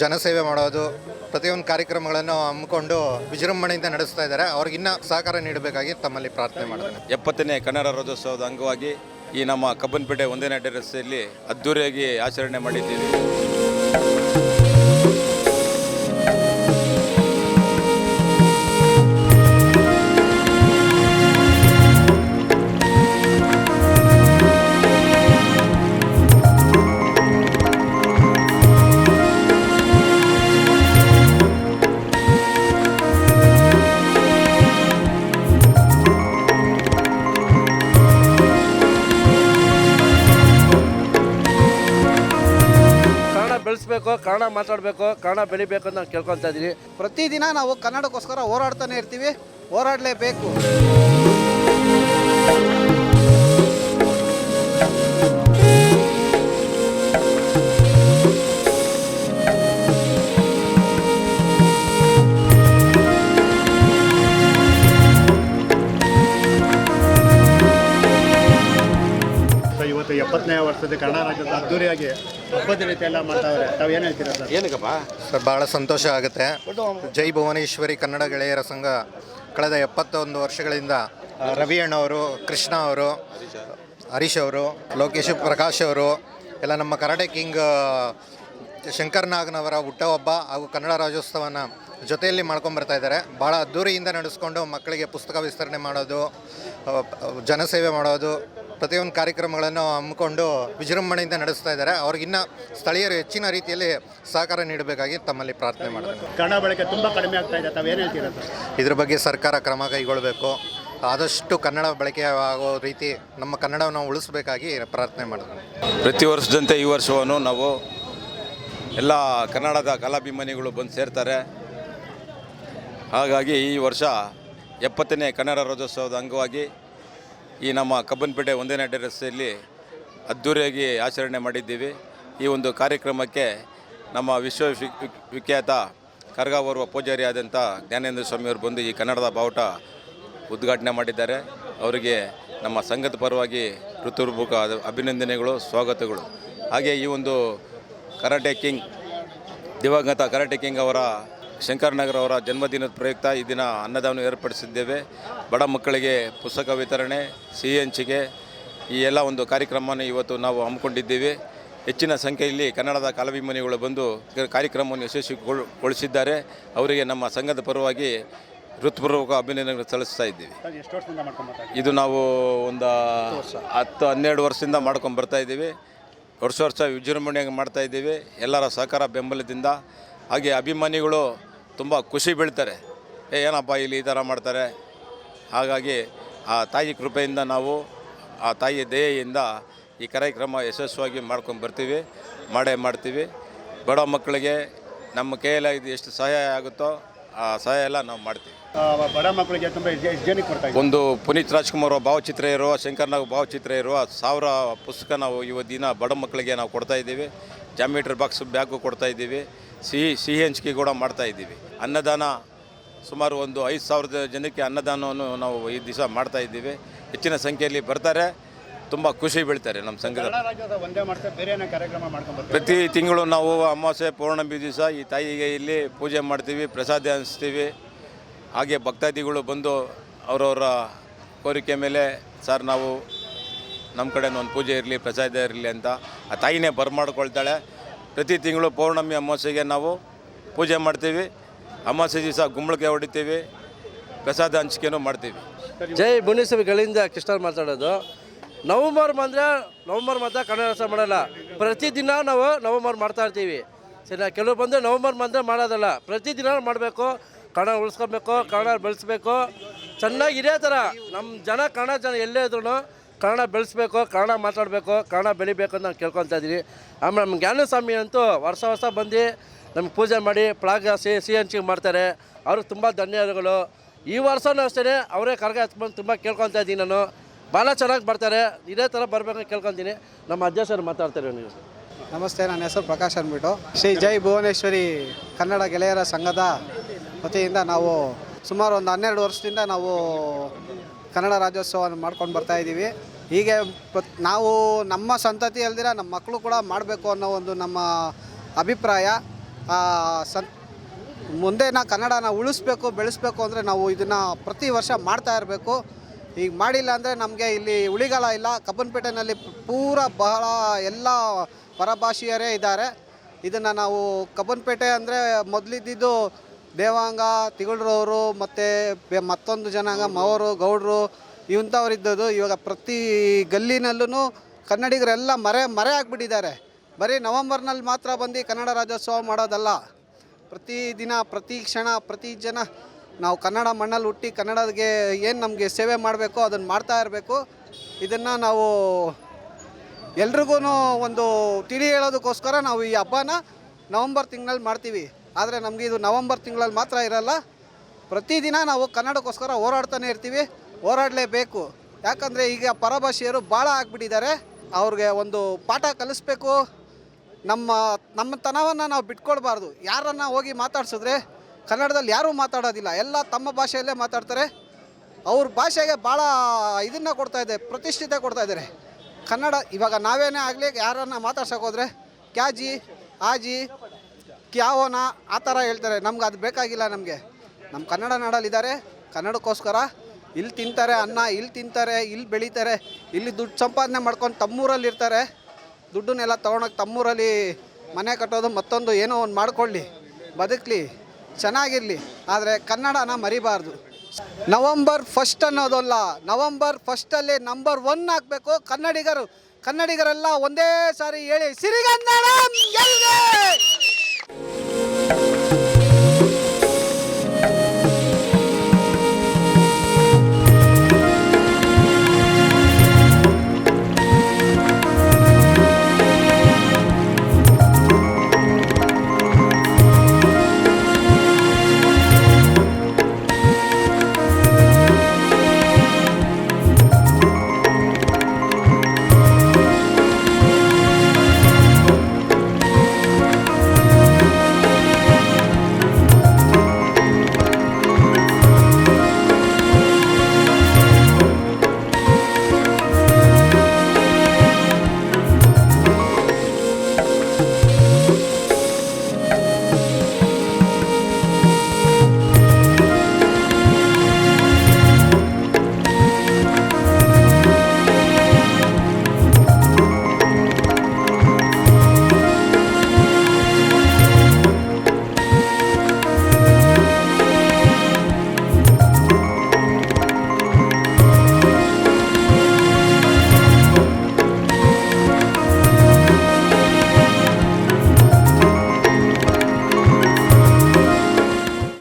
ಜನಸೇವೆ ಮಾಡೋದು, ಪ್ರತಿಯೊಂದು ಕಾರ್ಯಕ್ರಮಗಳನ್ನು ಹಮ್ಮಿಕೊಂಡು ವಿಜೃಂಭಣೆಯಿಂದ ನಡೆಸ್ತಾ ಇದ್ದಾರೆ. ಅವ್ರಿಗಿನ್ನ ಸಹಕಾರ ನೀಡಬೇಕಾಗಿ ತಮ್ಮಲ್ಲಿ ಪ್ರಾರ್ಥನೆ ಮಾಡ್ತೇನೆ. ಎಪ್ಪತ್ತನೇ ಕನ್ನಡ ರಾಜ್ಯೋತ್ಸವದ ಅಂಗವಾಗಿ ಈ ನಮ್ಮ ಕಬ್ಬನ್ಪೇಟೆ ಒಂದನೇ ಅಡ್ಡ ರಸ್ತೆಯಲ್ಲಿ ಅದ್ದೂರಿಯಾಗಿ ಆಚರಣೆ ಮಾಡಿದ್ದೀವಿ. ಕನ್ನಡ ಕನ್ನಡ ಮಾತಾಡಬೇಕು ಕನ್ನಡ ಬೆಳಿಬೇಕು ಅಂತ ನಾನು ಇದ್ದೀನಿ ಪ್ರತಿದಿನ ನಾವು ಕನ್ನಡಕ್ಕೋಸ್ಕರ ಹೋರಾಡ್ತಾನೆ ಇರ್ತೀವಿ. ಹೋರಾಡಲೇಬೇಕು. ವರ್ಷದ ಕನ್ನಡ ರಾಜ್ಯದ ಅದ್ದೂರಿಯಾಗಿ ಹಬ್ಬದ ರೀತಿ ಎಲ್ಲ ಮಾಡ್ತಾವ್ರೆ. ತಾವು ಏನು ಹೇಳ್ತೀರಾ ಸರ್? ಏನಕ್ಕಪ್ಪ? ಸರ್ ಭಾಳ ಸಂತೋಷ ಆಗುತ್ತೆ. ಜೈ ಭುವನೇಶ್ವರಿ ಕನ್ನಡ ಗೆಳೆಯರ ಸಂಘ ಕಳೆದ ಎಪ್ಪತ್ತೊಂದು ವರ್ಷಗಳಿಂದ ರವಿ ಅಣ್ಣವರು ಕೃಷ್ಣ ಅವರು ಹರೀಶ್ ಅವರು ಲೋಕೇಶ್ ಪ್ರಕಾಶ್ ಅವರು ಎಲ್ಲ ನಮ್ಮ ಕರಾಟೆ ಕಿಂಗ್ ಶಂಕರ್ ನಾಗ್ನವರ ಹುಟ್ಟಹಬ್ಬ ಹಾಗೂ ಕನ್ನಡ ರಾಜ್ಯೋತ್ಸವನ ಜೊತೆಯಲ್ಲಿ ಮಾಡ್ಕೊಂಬರ್ತಾ ಇದ್ದಾರೆ. ಭಾಳ ಅದ್ದೂರಿಯಿಂದ ನಡೆಸ್ಕೊಂಡು ಮಕ್ಕಳಿಗೆ ಪುಸ್ತಕ ವಿಸ್ತರಣೆ ಮಾಡೋದು ಜನಸೇವೆ ಮಾಡೋದು ಪ್ರತಿಯೊಂದು ಕಾರ್ಯಕ್ರಮಗಳನ್ನು ಹಮ್ಮಿಕೊಂಡು ವಿಜೃಂಭಣೆಯಿಂದ ನಡೆಸ್ತಾ ಇದ್ದಾರೆ. ಅವ್ರಿಗಿನ್ನ ಸ್ಥಳೀಯರು ಹೆಚ್ಚಿನ ರೀತಿಯಲ್ಲಿ ಸಹಕಾರ ನೀಡಬೇಕಾಗಿ ತಮ್ಮಲ್ಲಿ ಪ್ರಾರ್ಥನೆ ಮಾಡ್ತಾರೆ ಕನ್ನಡ ಬಳಕೆ ತುಂಬ ಕಡಿಮೆ ಆಗ್ತಾ ಇದೆ. ತಾವೇನು ಹೇಳ್ತೀರಾ? ಸರ್ ಇದ್ರ ಬಗ್ಗೆ ಸರ್ಕಾರ ಕ್ರಮ ಕೈಗೊಳ್ಳಬೇಕು ಆದಷ್ಟು ಕನ್ನಡ ಬಳಕೆ ಆಗೋ ರೀತಿ ನಮ್ಮ ಕನ್ನಡವನ್ನು ಉಳಿಸಬೇಕಾಗಿ ಪ್ರಾರ್ಥನೆ ಮಾಡ್ತಾರೆ ಪ್ರತಿ ವರ್ಷದಂತೆ ಈ ವರ್ಷವನ್ನು ನಾವು ಎಲ್ಲ ಕನ್ನಡದ ಕಲಾಭಿಮಾನಿಗಳು ಬಂದು ಸೇರ್ತಾರೆ. ಹಾಗಾಗಿ ಈ ವರ್ಷ ಎಪ್ಪತ್ತನೇ ಕನ್ನಡ ರಾಜ್ಯೋತ್ಸವದ ಅಂಗವಾಗಿ ಈ ನಮ್ಮ ಕಬ್ಬನ್ಪೇಟೆ ಒಂದನೇ ರಸ್ತೆಯಲ್ಲಿ ಅದ್ಧೂರಿಯಾಗಿ ಆಚರಣೆ ಮಾಡಿದ್ದೀವಿ. ಈ ಒಂದು ಕಾರ್ಯಕ್ರಮಕ್ಕೆ ನಮ್ಮ ವಿಶ್ವ ವಿಖ್ಯಾತ ಕರ್ಗಾವರ್ವ ಪೂಜಾರಿಯಾದಂಥ ಜ್ಞಾನೇಂದ್ರ ಸ್ವಾಮಿಯವರು ಬಂದು ಈ ಕನ್ನಡದ ಬಾವುಟ ಉದ್ಘಾಟನೆ ಮಾಡಿದ್ದಾರೆ. ಅವರಿಗೆ ನಮ್ಮ ಸಂಘದ ಪರವಾಗಿ ಋತುಪೂರ್ವಕ ಅಭಿನಂದನೆಗಳು, ಸ್ವಾಗತಗಳು. ಹಾಗೆ ಈ ಒಂದು ಕರಾಟೆ ಕಿಂಗ್ ದಿವಂಗತ ಕರಾಟೆ ಕಿಂಗ್ ಅವರ ಶಂಕರನಗರ ಅವರ ಜನ್ಮದಿನದ ಪ್ರಯುಕ್ತ ಈ ದಿನ ಅನ್ನದಾನ ಏರ್ಪಡಿಸಿದ್ದೇವೆ. ಬಡ ಮಕ್ಕಳಿಗೆ ಪುಸ್ತಕ ವಿತರಣೆ ಸಿಹಿ ಹಂಚಿಕೆ ಈ ಎಲ್ಲ ಒಂದು ಕಾರ್ಯಕ್ರಮವನ್ನು ಇವತ್ತು ನಾವು ಹಮ್ಮಿಕೊಂಡಿದ್ದೇವೆ. ಹೆಚ್ಚಿನ ಸಂಖ್ಯೆಯಲ್ಲಿ ಕನ್ನಡದ ಕಲಾಭಿಮಾನಿಗಳು ಬಂದು ಕಾರ್ಯಕ್ರಮವನ್ನು ಯಶಸ್ವಿಗೊಳಿಸಿದ್ದಾರೆ. ಅವರಿಗೆ ನಮ್ಮ ಸಂಘದ ಪರವಾಗಿ ಹೃತ್ಪೂರ್ವಕ ಅಭಿನಂದನೆಗಳು ಸಲ್ಲಿಸ್ತಾ ಇದ್ದೀವಿ. ಇದು ನಾವು ಒಂದು ಹತ್ತು ಹನ್ನೆರಡು ವರ್ಷದಿಂದ ಮಾಡ್ಕೊಂಡು ಬರ್ತಾ ಇದ್ದೀವಿ. ವರ್ಷ ವರ್ಷ ವಿಜೃಂಭಣೆಯಾಗಿ ಮಾಡ್ತಾ ಇದ್ದೀವಿ. ಎಲ್ಲರ ಸಹಕಾರ ಬೆಂಬಲದಿಂದ. ಹಾಗೆ ಅಭಿಮಾನಿಗಳು ತುಂಬ ಖುಷಿ ಬೀಳ್ತಾರೆ. ಏ, ಏನಪ್ಪ ಇಲ್ಲಿ ಈ ಥರ ಮಾಡ್ತಾರೆ? ಹಾಗಾಗಿ ಆ ತಾಯಿ ಕೃಪೆಯಿಂದ ನಾವು ಆ ತಾಯಿ ದಯೆಯಿಂದ ಈ ಕಾರ್ಯಕ್ರಮ ಯಶಸ್ವಿಯಾಗಿ ಮಾಡ್ಕೊಂಡು ಬರ್ತೀವಿ. ಮಾಡೇ ಮಾಡ್ತೀವಿ. ಬಡ ಮಕ್ಕಳಿಗೆ ನಮ್ಮ ಕೈಯಲ್ಲಿ ಎಷ್ಟು ಸಹಾಯ ಆಗುತ್ತೋ ಆ ಸಹಾಯ ಎಲ್ಲ ನಾವು ಮಾಡ್ತೀವಿ. ಬಡ ಮಕ್ಕಳಿಗೆ ತುಂಬ ಜನಕ್ಕೆ ಕೊಡ್ತಾ ಒಂದು ಪುನೀತ್ ರಾಜ್ಕುಮಾರ್ ಭಾವಚಿತ್ರ ಇರುವ ಶಂಕರ್ನಾಗ್ ಭಾವಚಿತ್ರ ಇರುವ ಸಾವಿರ ಪುಸ್ತಕ ನಾವು ಇವ ದಿನ ಬಡ ಮಕ್ಕಳಿಗೆ ನಾವು ಕೊಡ್ತಾ ಇದ್ದೀವಿ. ಜಾಮಿಟ್ರಿ ಬಾಕ್ಸ್ ಬ್ಯಾಗು ಕೊಡ್ತಾ ಇದ್ದೀವಿ. ಸಿಹಿ ಸಿಹಿ ಹಂಚಿಕೆ ಕೂಡ ಮಾಡ್ತಾ ಇದ್ದೀವಿ. ಅನ್ನದಾನ ಸುಮಾರು ಒಂದು ಐದು ಸಾವಿರದ ಜನಕ್ಕೆ ಅನ್ನದಾನವನ್ನು ನಾವು ಈ ದಿವಸ ಮಾಡ್ತಾ ಇದ್ದೀವಿ. ಹೆಚ್ಚಿನ ಸಂಖ್ಯೆಯಲ್ಲಿ ಬರ್ತಾರೆ. ತುಂಬ ಖುಷಿ ಬೀಳ್ತಾರೆ ನಮ್ಮ ಸಂಘದ ಪ್ರತಿ ತಿಂಗಳು ನಾವು ಅಮಾವಾಸ್ಯೆ ಪೌರ್ಣಮಿ ದಿವಸ ಈ ತಾಯಿಗೆ ಇಲ್ಲಿ ಪೂಜೆ ಮಾಡ್ತೀವಿ ಪ್ರಸಾದ ಹಂಚ್ತೀವಿ. ಹಾಗೆ ಭಕ್ತಾದಿಗಳು ಬಂದು ಅವರವರ ಕೋರಿಕೆ ಮೇಲೆ ಸರ್ ನಾವು ನಮ್ಮ ಕಡೆ ಒಂದು ಪೂಜೆ ಇರಲಿ ಪ್ರಸಾದ ಇರಲಿ ಅಂತ ಆ ತಾಯಿನೇ ಬರ್ಮಾಡ್ಕೊಳ್ತಾಳೆ. ಪ್ರತಿ ತಿಂಗಳು ಪೌರ್ಣಮಿ ಅಮಾವಾಸ್ಯೆಗೆ ನಾವು ಪೂಜೆ ಮಾಡ್ತೀವಿ. ಅಮಾವಾಸ್ಯೆ ದಿವಸ ಗುಂಬಳಕೆ ಹೊಡಿತೀವಿ ಪ್ರಸಾದ ಹಂಚಿಕೆನೂ ಮಾಡ್ತೀವಿ. ಜೈ ಮುನಿಸಭೆಗಳಿಂದ ಕೃಷ್ಣ ಮಾತಾಡೋದು. ನವಂಬರ್ ಬಂದರೆ ನವಂಬರ್ ಮಾತ್ರ ಕನ್ನಡ ರಾಷ್ಟ್ರ ಮಾಡಲ್ಲ. ಪ್ರತಿದಿನ ನಾವು ನವಂಬರ್ ಮಾಡ್ತಾ ಇರ್ತೀವಿ. ಸರಿ ಕೆಲವು ಬಂದರೆ ನವಂಬರ್ ಬಂದರೆ ಮಾಡೋದಲ್ಲ. ಪ್ರತಿದಿನ ಮಾಡಬೇಕು, ಕನ್ನಡ ಉಳಿಸ್ಕೊಬೇಕು, ಕನ್ನಡ ಬೆಳೆಸ್ಬೇಕು. ಚೆನ್ನಾಗಿ ಇದೇ ಥರ. ನಮ್ಮ ಜನ, ಕನ್ನಡ ಜನ ಎಲ್ಲೇ ಇದ್ರು ಕನ್ನಡ ಬೆಳೆಸ್ಬೇಕು, ಕನ್ನಡ ಮಾತಾಡಬೇಕು, ಕನ್ನಡ ಬೆಳಿಬೇಕು ಅಂತ ನಾನು ಕೇಳ್ಕೊತಾ ಇದ್ದೀನಿ. ಆಮೇಲೆ ನಮ್ಮ ಜ್ಞಾನಸ್ವಾಮಿ ಅಂತೂ ವರ್ಷ ವರ್ಷ ಬಂದು ನಮ್ಗೆ ಪೂಜೆ ಮಾಡಿ ಪ್ಲಾಗ್ ಸಿ ಸಿ ಹಂಚಿಗೆ ಮಾಡ್ತಾರೆ. ಅವ್ರಿಗೆ ತುಂಬ ಧನ್ಯವಾದಗಳು. ಈ ವರ್ಷನೂ ಅಷ್ಟೇ ಅವರೇ ಕರ್ಗ ಹತ್ಕೊಂಡು ತುಂಬ ಕೇಳ್ಕೊತಾ ಇದ್ದೀನಿ ನಾನು. ಭಾಳ ಚೆನ್ನಾಗಿ ಬರ್ತಾರೆ. ಇದೇ ಥರ ಬರ್ಬೇಕಂತ ಕೇಳ್ಕೊತೀನಿ. ನಮ್ಮ ಅಧ್ಯಕ್ಷರು ಮಾತಾಡ್ತಾರೆ ನೀವು. ನಮಸ್ತೆ, ನನ್ನ ಹೆಸರು ಪ್ರಕಾಶ್ ಅಂದ್ಬಿಟ್ಟು. ಶ್ರೀ ಜೈ ಭುವನೇಶ್ವರಿ ಕನ್ನಡ ಗೆಳೆಯರ ಸಂಘದ ವತಿಯಿಂದ ನಾವು ಸುಮಾರು ಒಂದು ಹನ್ನೆರಡು ವರ್ಷದಿಂದ ನಾವು ಕನ್ನಡ ರಾಜ್ಯೋತ್ಸವವನ್ನು ಮಾಡ್ಕೊಂಡು ಬರ್ತಾ ಇದ್ದೀವಿ. ಹೀಗೆ ನಾವು ನಮ್ಮ ಸಂತತಿ ಅಲ್ದಿರ ನಮ್ಮ ಮಕ್ಕಳು ಕೂಡ ಮಾಡಬೇಕು ಅನ್ನೋ ಒಂದು ನಮ್ಮ ಅಭಿಪ್ರಾಯ. ಸಂ ಮುಂದೆ ನಾ ಕನ್ನಡನ ಉಳಿಸ್ಬೇಕು, ಬೆಳೆಸ್ಬೇಕು ಅಂದರೆ ನಾವು ಇದನ್ನು ಪ್ರತಿ ವರ್ಷ ಮಾಡ್ತಾ ಇರಬೇಕು. ಈಗ ಮಾಡಿಲ್ಲ ಅಂದರೆ ನಮಗೆ ಇಲ್ಲಿ ಉಳಿಗಾಲ ಇಲ್ಲ. ಕಬ್ಬನ್ಪೇಟೆನಲ್ಲಿ ಪೂರ ಬಹಳ ಎಲ್ಲ ಪರಭಾಷೀಯರೇ ಇದ್ದಾರೆ. ಇದನ್ನು ನಾವು ಕಬ್ಬನ್ಪೇಟೆ ಅಂದರೆ ಮೊದಲಿದ್ದಿದ್ದು ದೇವಾಂಗ, ತಿಗಳರವರು ಮತ್ತು ಮತ್ತೊಂದು ಜನಾಂಗ ಮವರು, ಗೌಡರು ಇವಂಥವ್ರು ಇದ್ದದ್ದು. ಇವಾಗ ಪ್ರತಿ ಗಲ್ಲಿನಲ್ಲೂ ಕನ್ನಡಿಗರೆಲ್ಲ ಮರೆ ಮರೆ ಆಗಿಬಿಟ್ಟಿದ್ದಾರೆ. ಬರೀ ನವಂಬರ್ನಲ್ಲಿ ಮಾತ್ರ ಬಂದು ಕನ್ನಡ ರಾಜ್ಯೋತ್ಸವ ಮಾಡೋದಲ್ಲ. ಪ್ರತಿ ದಿನ, ಪ್ರತಿ ಕ್ಷಣ, ಪ್ರತಿ ಜನ ನಾವು ಕನ್ನಡ ಮಣ್ಣಲ್ಲಿ ಹುಟ್ಟಿ ಕನ್ನಡಕ್ಕೆ ಏನು ನಮಗೆ ಸೇವೆ ಮಾಡಬೇಕು, ಅದನ್ನು ಮಾಡ್ತಾ ಇರಬೇಕು. ಇದನ್ನು ನಾವು ಎಲ್ರಿಗೂ ಒಂದು ತಿಳಿ ಹೇಳೋದಕ್ಕೋಸ್ಕರ ನಾವು ಈ ಹಬ್ಬನ ನವಂಬರ್ ತಿಂಗಳಲ್ಲಿ ಮಾಡ್ತೀವಿ. ಆದರೆ ನಮಗೆ ಇದು ನವಂಬರ್ ತಿಂಗಳಲ್ಲಿ ಮಾತ್ರ ಇರಲ್ಲ. ಪ್ರತಿದಿನ ನಾವು ಕನ್ನಡಕ್ಕೋಸ್ಕರ ಹೋರಾಡ್ತಾನೆ ಇರ್ತೀವಿ. ಹೋರಾಡಲೇಬೇಕು. ಯಾಕಂದರೆ ಈಗ ಪರಭಾಷೆಯರು ಭಾಳ ಆಗಿಬಿಟ್ಟಿದ್ದಾರೆ. ಅವ್ರಿಗೆ ಒಂದು ಪಾಠ ಕಲಿಸ್ಬೇಕು. ನಮ್ಮ ನಮ್ಮ ತನವನ್ನು ನಾವು ಬಿಟ್ಕೊಡ್ಬಾರ್ದು ಯಾರನ್ನು ಹೋಗಿ ಮಾತಾಡ್ಸಿದ್ರೆ ಕನ್ನಡದಲ್ಲಿ ಯಾರೂ ಮಾತಾಡೋದಿಲ್ಲ, ಎಲ್ಲ ತಮ್ಮ ಭಾಷೆಯಲ್ಲೇ ಮಾತಾಡ್ತಾರೆ. ಅವ್ರ ಭಾಷೆಗೆ ಭಾಳ ಇದನ್ನು ಕೊಡ್ತಾ ಇದೆ ಪ್ರತಿಷ್ಠಿತೆ ಕೊಡ್ತಾ ಇದ್ದಾರೆ. ಕನ್ನಡ ಇವಾಗ ನಾವೇನೇ ಆಗಲಿ ಯಾರನ್ನ ಮಾತಾಡ್ಸೋಕೆ ಹೋದರೆ ಕ್ಯಾಜಿ, ಆಜಿ, ಕ್ಯಾವೋನ ಆ ಥರ ಹೇಳ್ತಾರೆ. ನಮ್ಗೆ ಅದು ಬೇಕಾಗಿಲ್ಲ ನಮಗೆ. ನಮ್ಮ ಕನ್ನಡ ನಾಡಲ್ಲಿದ್ದಾರೆ ಕನ್ನಡಕ್ಕೋಸ್ಕರ ಇಲ್ಲಿ ತಿಂತಾರೆ ಅನ್ನ ಇಲ್ಲಿ ತಿಂತಾರೆ ಇಲ್ಲಿ ಬೆಳೀತಾರೆ, ಇಲ್ಲಿ ದುಡ್ಡು ಸಂಪಾದನೆ ಮಾಡ್ಕೊಂಡು ತಮ್ಮೂರಲ್ಲಿ ಇರ್ತಾರೆ. ದುಡ್ಡನ್ನೆಲ್ಲ ತೊಗೊಳಕ್ಕೆ ತಮ್ಮೂರಲ್ಲಿ ಮನೆ ಕಟ್ಟೋದು ಮತ್ತೊಂದು ಏನೋ ಒಂದು ಮಾಡ್ಕೊಳ್ಳಿ, ಬದುಕಲಿ. ಚೆನ್ನಾಗಿರಲಿ, ಆದರೆ ಕನ್ನಡನ ಮರಿಬಾರ್ದು. ನವಂಬರ್ ಫಸ್ಟ್ ಅನ್ನೋದಲ್ಲ, ನವಂಬರ್ ಫಸ್ಟಲ್ಲಿ ನಂಬರ್ ಒನ್ ಹಾಕಬೇಕು ಕನ್ನಡಿಗರು. ಕನ್ನಡಿಗರೆಲ್ಲ ಒಂದೇ ಸಾರಿ ಹೇಳಿ, ಸಿರಿಗನ್ನಡ